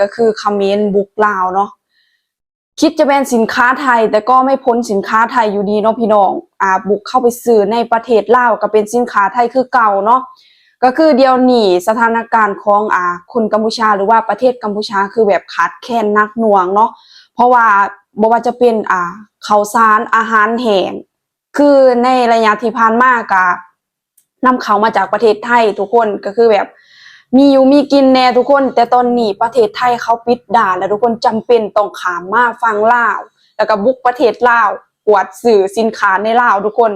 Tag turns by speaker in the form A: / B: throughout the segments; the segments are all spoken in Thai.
A: ก็คือคอมเมนต์บุกลาวเนาะคิดจะเป็นสินค้าไทย แต่ก็ไม่พ้นสินค้าไทยอยู่ดีเนาะพี่น้องอ่าบุกเข้าไปซื้อในประเทศลาวก็เป็นสินค้าไทยคือเก่าเนาะก็คือเดียวหนีสถานการณ์ของอ่าคนกัมพูชาหรือว่าประเทศกัมพูชาคือแบบขาดแคลนนักหน่วงเนาะเพราะว่าบ่ว่าจะเป็นอ่าข้าวสารอาหารแห้งคือในระยะที่ผ่านมากะนำเข้ามาจากประเทศไทยทุกคนก็คือแบบ มีอยู่มีกินแน่ทุกคน แต่ตอนนี้ประเทศไทยเขาปิดด่านแล้วทุกคนจำเป็นต้องขามมาฟังลาว แล้วก็บุกประเทศลาวกวดสื่อสินค้าในลาวทุกคน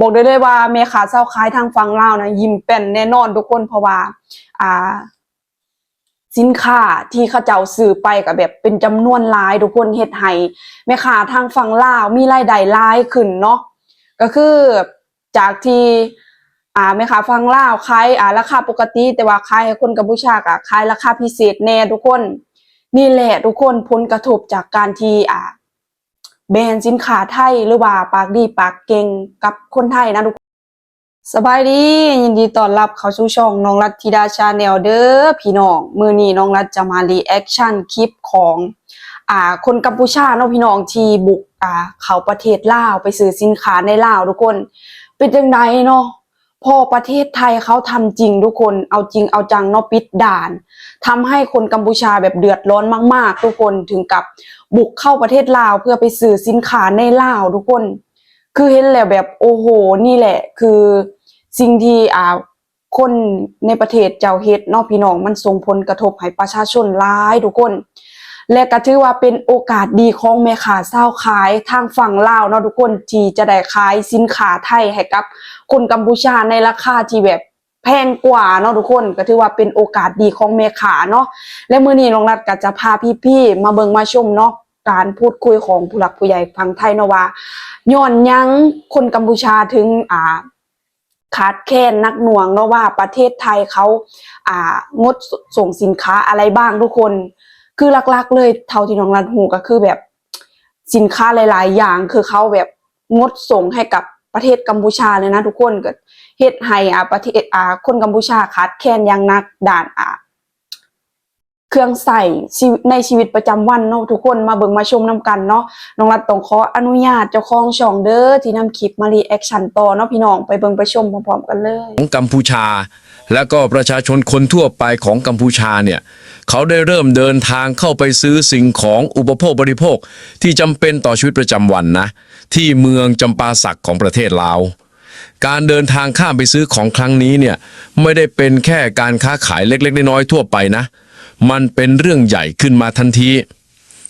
A: บอกได้เลยว่าแม่ค้าเช้าขายทางฝั่งลาวนะยิ้มเป็นแน่นอนทุกคนเพราะว่าอ่า สินค้าที่เขาเจ้าซื้อไปก็แบบเป็นจำนวนหลายทุกคนเฮ็ดให้แม่ค้าทางฝั่งลาวมีรายได้หลายขึ้นเนาะก็คือจากที่ อ่าแม่ค้าฟังล่าวขายอ่าราคาปกติ แต่ว่าขายให้คนกัมพูชาก็ขายราคาพิเศษแน่ทุกคน นี่แหละทุกคนผลกระทบจากการที่อ่าแบรนด์สินค้าไทยหรือว่าปากดีปากเก่งกับคนไทยนะทุกคนสบายดียินดีต้อนรับเข้าสู่ช่องน้องรัตธิดาชาแนลเด้อพี่น้องมือนี้น้องรัตจะมารีแอคชั่นคลิปของอ่าคนกัมพูชาเนาะพี่น้องที่บุกอ่าเข้าประเทศลาวไปซื้อสินค้าในลาวทุกคน เป็นจังไดเนาะ พอประเทศไทยเขาทำจริงทุกคนเอาจริงเอาจังเนาะปิดด่านทำให้คนกัมพูชาแบบเดือดร้อนมาก ๆ ทุกคนถึงกับบุกเข้าประเทศลาวเพื่อไปซื้อสินค้าในลาวทุกคน คือเห็นแล้วแบบโอ้โหนี่แหละ คือสิ่งที่อ่าคนในประเทศเจ้าเฮ็ดเนาะพี่น้องมันส่งผลกระทบให้ประชาชนหลายทุกคน และก็ถือว่าเป็นโอกาสดีของแม่ค้าเศร้าขายทางฝั่งลาวเนาะทุกคนที่จะได้ขายสินค้าไทยให้กับคนกัมพูชาในราคาที่แบบแพงกว่าเนาะทุกคนก็ถือว่าเป็นโอกาสดีของแม่ค้าเนาะและมื้อนี้น้องรัฐก็จะพาพี่ๆมาเบิ่งมาชมเนาะการพูดคุยของผู้หลักผู้ใหญ่ฝั่งไทยเนาะว่าย้อนยังคนกัมพูชาถึงอ่าขาดแคลนนักหน่วงเนาะว่าประเทศไทยเขาอ่างดส่งสินค้าอะไรบ้างทุกคน คือหลักๆ เลยเท่าที่น้องรันหูก็คือแบบสินค้าหลาย ๆ อย่างคือเขาแบบงดส่งให้กับประเทศกัมพูชาเลยนะทุกคนก็เฮ็ดให้อ่าประเทศอ่าคนกัมพูชาขาดแคลนอย่างนักด่านอ่าเครื่องใส่ในชีวิตประจำวันเนาะทุกคนมาเบิ่งมาชมนํกันเนาะน้องรัฐต้องขออนุญาตเจ้าของช่องเด้อที่นำคลิปมารีแอคชั่นต่อเนาะพี่น้องไปเบิ่งไปชมพร้อมๆกันเลย
B: ของกัมพูชา และก็ประชาชนคนทั่วไปของกัมพูชาเนี่ย เขาได้เริ่มเดินทางเข้าไปซื้อสิ่งของอุปโภคบริโภค ที่จำเป็นต่อชีวิตประจำวันนะ ที่เมืองจำปาสักของประเทศลาวการเดินทางข้ามไปซื้อของครั้งนี้เนี่ยไม่ได้เป็นแค่การค้าขายเล็กๆ น้อยๆทั่วไปนะ มันเป็นเรื่องใหญ่ขึ้นมาทันที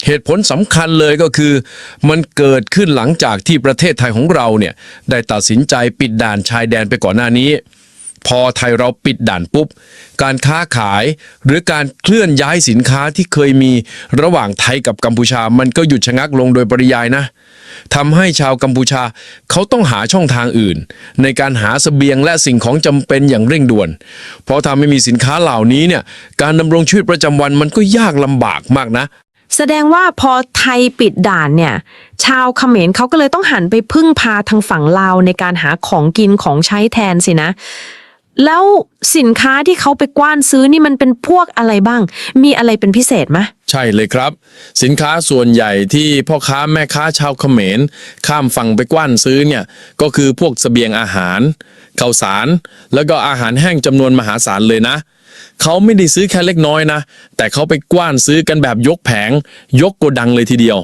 B: เหตุผลสำคัญเลยก็คือ มันเกิดขึ้นหลังจากที่ประเทศไทยของเราเนี่ยได้ตัดสินใจปิดด่านชายแดนไปก่อนหน้านี้ พอไทยเราปิดด่านปุ๊บ การค้าขายหรือการเคลื่อนย้ายสินค้าที่เคยมีระหว่างไทยกับกัมพูชา มันก็หยุดชะงักลงโดยปริยายนะทำให้ชาวกัมพูชาเขาต้องหาช่องทางอื่น ในการหาเสบียงและสิ่งของจำเป็นอย่างเร่งด่วน เพราะถ้าไม่มีสินค้าเหล่านี้เนี่ยการดำรงชีวิตประจำวันมันก็ยากลำบากมากนะ
C: แสดงว่าพอไทยปิดด่านเนี่ย ชาวเขมรเขาก็เลยต้องหันไปพึ่งพาทางฝั่งลาวในการหาของกินของใช้แทนสินะ แล้วสินค้าที่เขาไปกว้านซื้อนี่มันเป็นพวกอะไรบ้าง มีอะไรเป็นพิเศษไหม
B: ใช่เลยครับ สินค้าส่วนใหญ่ที่พ่อค้าแม่ค้าชาวเขมร ข้ามฝั่งไปกว้านซื้อเนี่ยก็คือพวกเสบียงอาหารข้าวสาร แล้วก็อาหารแห้งจำนวนมหาศาลเลยนะ เขาไม่ได้ซื้อแค่เล็กน้อยนะ แต่เขาไปกว้านซื้อกันแบบยกแผง ยกโกดังเลยทีเดียว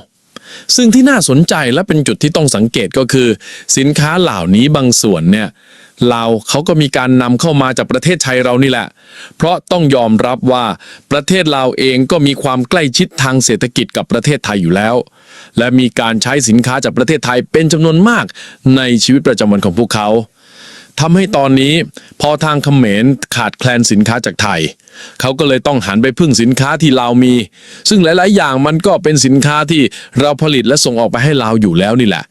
B: ซึ่งที่น่าสนใจและเป็นจุดที่ต้องสังเกตก็คือ สินค้าเหล่านี้บางส่วนเนี่ย เราวเขาก็มีการนำเข้ามาจากประเทศไทยเรานี่แหละ เพราะต้องยอมรับว่าประเทศลาวเองก็มีความใกล้ชิดทางเศรษฐกิจกับประเทศไทยอยู่แล้ว และมีการใช้สินค้าจากประเทศไทยเป็นจำนวนมากในชีวิตประจำวันของพวกเขาทำให้ตอนนี้พอทางเขมรขาดแคลนสินค้าจากไทย เขาก็เลยต้องหันไปพึ่งสินค้าที่ลาวมี ซึ่งหลาย ๆ อย่างมันก็เป็นสินค้าที่เราผลิตและส่งออกไปให้ลาวอยู่แล้วนี่แหละ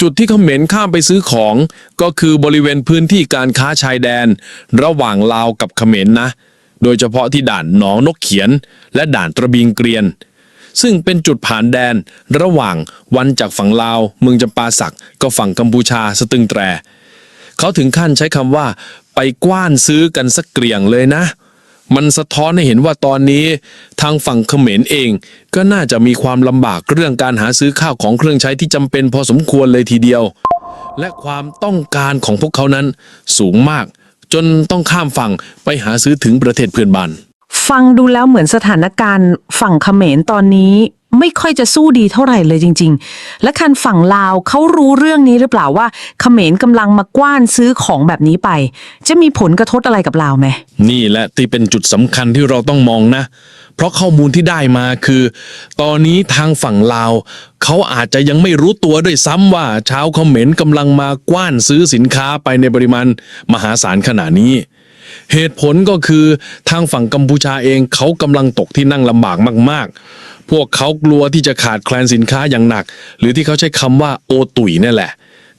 B: จุดที่เขมรข้ามไปซื้อของ ก็คือบริเวณพื้นที่การค้าชายแดน ระหว่างลาวกับเขมรนะ โดยเฉพาะที่ด่านหนองนกเขียน และด่านตระบิงเกรียน ซึ่งเป็นจุดผ่านแดน ระหว่างวันจากฝั่งลาวเมืองจำปาสักก็ฝั่งกัมพูชาสตึงแตร เขาถึงขั้นใช้คำว่า ไปกว้านซื้อกันสักเกลียงเลยนะ มันสะท้อนให้เห็นว่าตอนนี้ทางฝั่งเขมรเอง ก็น่าจะมีความลำบากเรื่องการหาซื้อข้าวของเครื่องใช้ที่จำเป็นพอสมควรเลยทีเดียว และความต้องการของพวกเขานั้นสูงมาก จนต้องข้ามฝั่งไปหาซื้อถึงประเทศเพื่อนบ้าน
C: ฟังดูแล้วเหมือนสถานการณ์ฝั่งเขมรตอนนี้ไม่ค่อยจะสู้ดีเท่าไหร่เลยจริง ๆ และคันฝั่งลาวเขารู้เรื่องนี้หรือเปล่าว่าเขมรกำลังมากว้านซื้อของแบบนี้ไป จะมีผลกระทบอะไรกับลาวไหม
B: นี่แหละที่เป็นจุดสำคัญที่เราต้องมองนะ เพราะข้อมูลที่ได้มาคือ ตอนนี้ทางฝั่งลาวเขาอาจจะยังไม่รู้ตัวด้วยซ้ำว่าชาวเขมรกำลังมากว้านซื้อสินค้าไปในปริมาณมหาศาลขนาดนี้ เหตุผลก็คือทางฝั่งกัมพูชาเองเขากำลังตกที่นั่งลำบากมาก ๆ พวกเขากลัวที่จะขาดแคลนสินค้าอย่างหนัก หรือที่เขาใช้คำว่าโอตุยนั่แหละ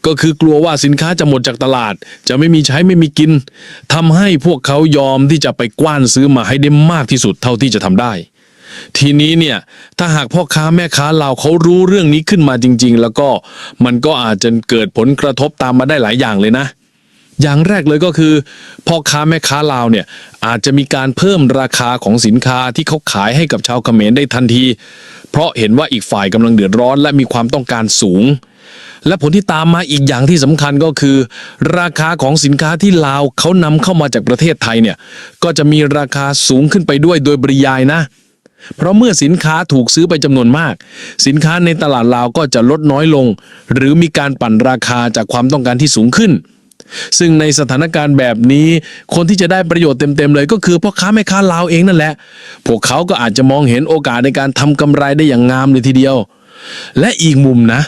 B: ก็คือกลัวว่าสินค้าจะหมดจากตลาด จะไม่มีใช้ไม่มีกินทำให้พวกเขายอมที่จะไปกว้านซื้อมาให้ได้มากที่สุดเท่าที่จะทำได้ทีนี้เนี่ยถ้าหากพ่อค้าแม่ค้าเราเขารู้เรื่องนี้ขึ้นมาจริง ๆ แล้วก็มันก็อาจจะเกิดผลกระทบตามมาได้หลายอย่างเลยนะ อย่างแรกเลยก็คือพ่อค้าแม่ค้าลาวเนี่ยอาจจะมีการเพิ่มราคาของสินค้าที่เขาขายให้กับชาวเขมรได้ทันที เพราะเห็นว่าอีกฝ่ายกำลังเดือดร้อนและมีความต้องการสูง และผลที่ตามมาอีกอย่างที่สำคัญก็คือ ราคาของสินค้าที่ลาวเขานำเข้ามาจากประเทศไทยเนี่ยก็จะมีราคาสูงขึ้นไปด้วยโดยปริยายนะเพราะเมื่อสินค้าถูกซื้อไปจำนวนมาก สินค้าในตลาดลาวก็จะลดน้อยลง หรือมีการปั่นราคาจากความต้องการที่สูงขึ้น ซึ่งในสถานการณ์แบบนี้คนที่จะได้ประโยชน์เต็มๆเลย ก็คือพ่อค้าแม่ค้าลาวเองนั่นแหละ พวกเขาก็อาจจะมองเห็นโอกาสในการทำกำไรได้อย่างงามเลยทีเดียว และอีกมุมนะ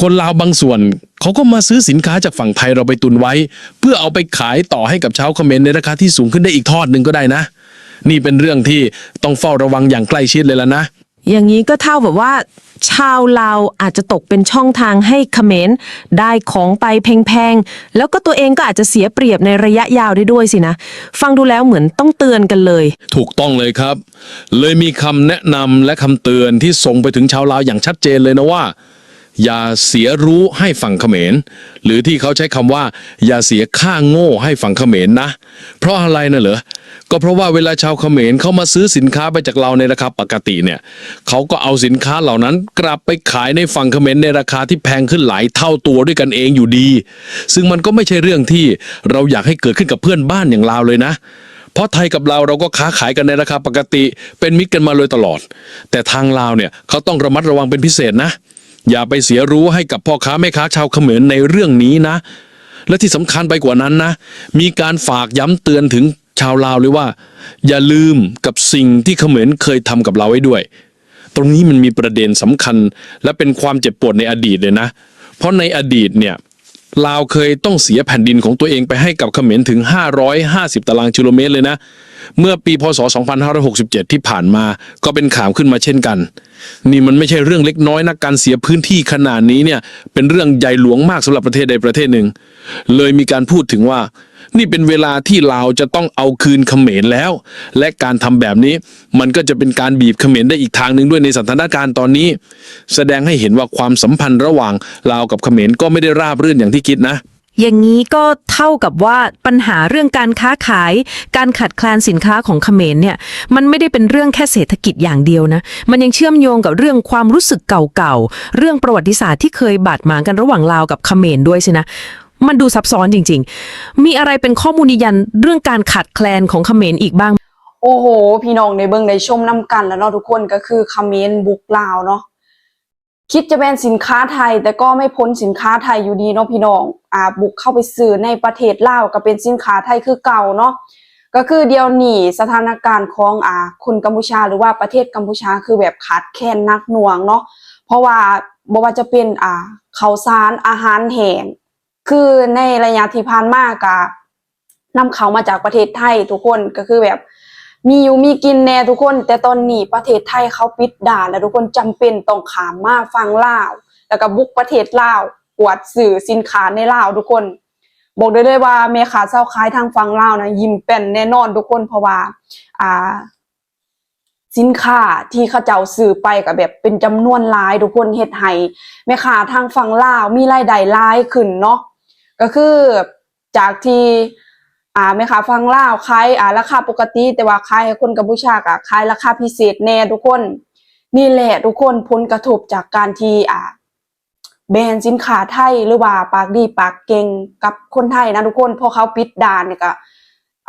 B: คนลาวบางส่วนเขาก็มาซื้อสินค้าจากฝั่งไทยเราไปตุนไว้ เพื่อเอาไปขายต่อให้กับชาวเขมรในราคาที่สูงขึ้นได้อีกทอดหนึ่งก็ได้นะ นี่เป็นเรื่องที่ต้องเฝ้าระวังอย่างใกล้ชิดเลยแล่ะนะ
C: อย่างนี้ก็เท่าแบบว่า ชาวลาวอาจจะตกเป็นช่องทางให้เขมรได้ของไปแพงๆ แล้วก็ตัวเองก็อาจจะเสียเปรียบในระยะยาวได้ด้วยสินะ ฟังดูแล้วเหมือนต้องเตือนกันเลย
B: ถูกต้องเลยครับ เลยมีคำแนะนำและคำเตือนที่ส่งไปถึงชาวลาวอย่างชัดเจนเลยนะว่า อย่าเสียรู้ให้ฝั่งเขมร หรือที่เขาใช้คำว่า อย่าเสียค่าโง่ให้ฝั่งเขมรนะ เพราะอะไรนะเหรอก็เพราะว่าเวลาชาวเขมรเข้ามาซื้อสินค้าไปจากเราในราคาปกติเนี่ยเขาก็เอาสินค้าเหล่านั้นกลับไปขายในฝั่งเขมรในราคาที่แพงขึ้นหลายเท่าตัวด้วยกันเองอยู่ดี ซึ่งมันก็ไม่ใช่เรื่องที่เราอยากให้เกิดขึ้นกับเพื่อนบ้านอย่างลาวเลยนะเพราะไทยกับลาวเราก็ค้าขายกันในราคาปกติ เป็นมิตรกันมาเลยตลอด แต่ทางลาวเนี่ยเขาต้องระมัดระวังเป็นพิเศษนะ อย่าไปเสียรู้ให้กับพ่อค้าแม่ค้าชาวเขมรในเรื่องนี้นะ และที่สำคัญไปกว่านั้นนะ มีการฝากย้ำเตือนถึงชาวลาวเลยว่า อย่าลืมกับสิ่งที่เขมรเคยทำกับเราไว้ด้วย ตรงนี้มันมีประเด็นสำคัญ และเป็นความเจ็บปวดในอดีตเลยนะ เพราะในอดีตเนี่ยลาวเคยต้องเสียแผ่นดินของตัวเองไปให้กับเขมรถึง 550 ตารางกิโลเมตรเลยนะ เมื่อปีพศ 2567 ที่ผ่านมาก็เป็นข่าวขึ้นมาเช่นกัน นี่มันไม่ใช่เรื่องเล็กน้อยนะการเสียพื้นที่ขนาดนี้เนี่ย เป็นเรื่องใหญ่หลวงมากสำหรับประเทศใดประเทศหนึ่ง เลยมีการพูดถึงว่า นี่เป็นเวลาที่ลาวจะต้องเอาคืนเขมรแล้ว และการทำแบบนี้ มันก็จะเป็นการบีบเขมรได้อีกทางหนึ่งด้วยในสถานการณ์ตอนนี้ แสดงให้เห็นว่าความสัมพันธ์ระหว่างลาวกับเขมรก็ไม่ได้ราบรื่นอย่างที่คิดนะ
C: อย่างนี้ก็เท่ากับว่าปัญหาเรื่องการค้าขาย การขัดแคลนสินค้าของเขมรเนี่ยมันไม่ได้เป็นเรื่องแค่เศรษฐกิจอย่างเดียวนะ มันยังเชื่อมโยงกับเรื่องความรู้สึกเก่าๆ เรื่องประวัติศาสตร์ที่เคยบาดหมางกันระหว่างลาวกับเขมรด้วยสินะมันดูซับซ้อนจริง ๆ มีอะไรเป็นข้อมูลยืนยันเรื่องการขัดแคลนของเขมรอีกบ้าง
A: โอ้โห พี่น้องในเบิ่งในชมน้ำกันแล้วเนาะทุกคนก็คือเขมนต์บุกลาวเนาะ คิดจะเป็นสินค้าไทย แต่ก็ไม่พ้นสินค้าไทยอยู่ดีเนาะพี่น้องอ่าบุกเข้าไปซื้อในประเทศลาวก็เป็นสินค้าไทยคือเก่าเนาะก็คือเดียวนี้สถานการณ์ของอ่าคนกัมพูชาหรือว่าประเทศกัมพูชาคือแบบขาดแคลนนักหน่วงเนาะเพราะว่าบ่ว่าจะเป็นอ่าข้าวสารอาหารแห้งคือในระยะที่ผ่านมากะนำเขามาจากประเทศไทยทุกคนก็คือแบบ มีอยู่มีกินแน่ทุกคน แต่ตอนนี้ประเทศไทยเขาปิดด่านแล้วทุกคนจำเป็นต้องขามมาฟังลาว แล้วก็บุกประเทศลาวกวดสื่อสินค้าในลาวทุกคน บอกได้เลยว่าแม่ค้าเจ้าขายทางฝั่งลาวนะยิ้มเป็นแน่นอนทุกคนเพราะว่า อ่า สินค้าที่เขาเจ้าซื้อไปก็แบบเป็นจำนวนหลายทุกคนเฮ็ดให้แม่ค้าทางฝั่งลาวมีรายได้หลายขึ้นเนาะก็คือจากที่ อ่อ่าแม่ค้าฟังล่าวขายอ่าราคาปกติ แต่ว่าขายให้คนกัมพูชาก็ขายราคาพิเศษแน่ทุกคน นี่แหละทุกคนผลกระทบจากการที่อ่าแบรนด์สินค้าไทยหรือว่าปากดีปากเก่งกับคนไทยนะทุกคนพอเขาปิดด่านเนี่ยก็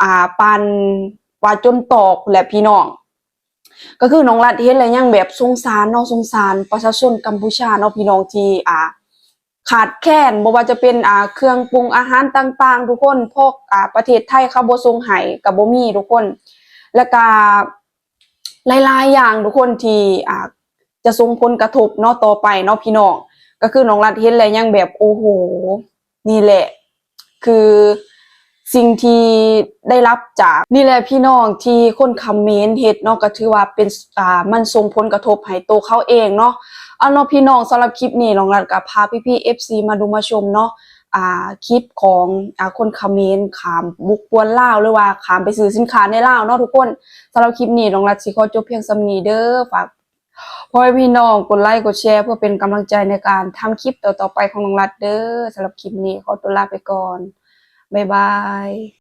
A: อ่าปันว่าจนตอกแหละพี่น้อง ก็คือน้องรัดเห็นอะไรยังแบบสงสารเนาะสงสารประชาชนกัมพูชาเนาะพี่น้องที่อ่า ขาดแคลนบ่ว่าจะเป็นอ่าเครื่องปรุงอาหารต่างๆ ทุกคนพวกอ่าประเทศไทยเขาบ่ส่งให้ก็บ่มีทุกคน แล้วก็หลายๆอย่างทุกคนที่อ่าจะส่งผลกระทบเนาะต่อไปเนาะพี่น้องก็คือน้องรัดเห็นแล้วยังแบบโอ้โหนี่แหละ คือสิ่งที่ได้รับจากนี่แหละพี่น้องที่คนคอมเมนต์เฮ็ดเนาะก็ถือว่าเป็นอ่ามันส่งผลกระทบให้ตัวเขาเองเนาะ เอาเนาะพี่น้องสำหรับคลิปนี้น้องรัดก็พาพี่ๆ FC มาดูมาชมเนาะอ่าคลิปของอ่าคนคอมเมนต์ขามบุกปวนลาวหรือว่าขามไปซื้อสินค้าในลาวเนาะทุกคนสำหรับคลิปนี้น้องรัดสิขอจบเพียงสำนี้เด้อฝากพ่อแม่พี่น้องกดไลค์กดแชร์เพื่อเป็นกำลังใจในการทำคลิปต่อๆไปของน้องรัดเด้อสำหรับคลิปนี้ขอตัวลาไปก่อนบ๊ายบาย